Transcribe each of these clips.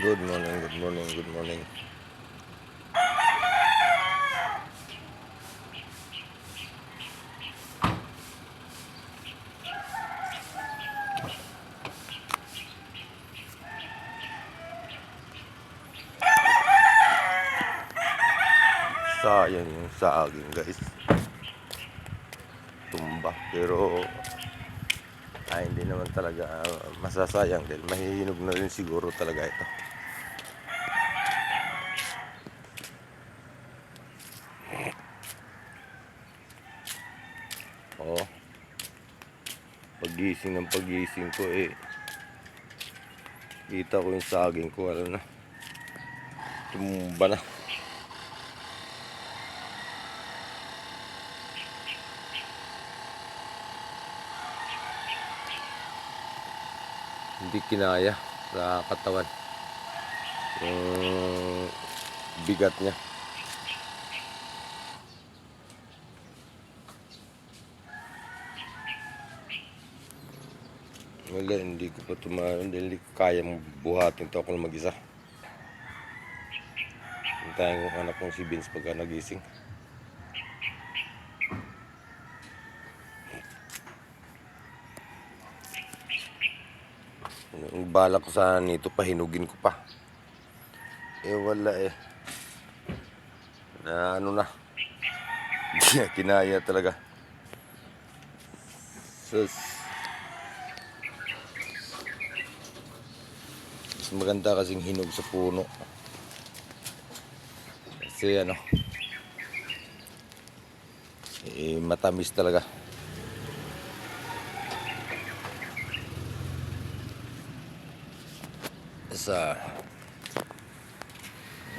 Good morning, good morning, good morning. Sayang yung saging guys. Tumba. Pero ay hindi naman talaga ah, masasayang dahil mahihinog na rin siguro talaga ito. Oo. Pagising ng pagising ko eh. Kita ko yung saging ko ano na. Tumba na. Hindi kinaya sa katawan. Yung bigat niya. Wala, hindi ko pa tumahan hindi ko kayang buhatin to ako lang mag-isa. Hintayin ko anak kong si Vince pagka nagising. Ang balak ko nito, pahinugin ko pa. Eh wala eh. Na ano na kinaya talaga. Sus. Mas maganda kasing hinog sa puno. Kasi ano. Eh matamis talaga. Sa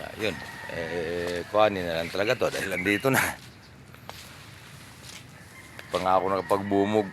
ah, yun. Eh kuhanin na lang talaga to dahil nandito na. Pangako na kapag bumog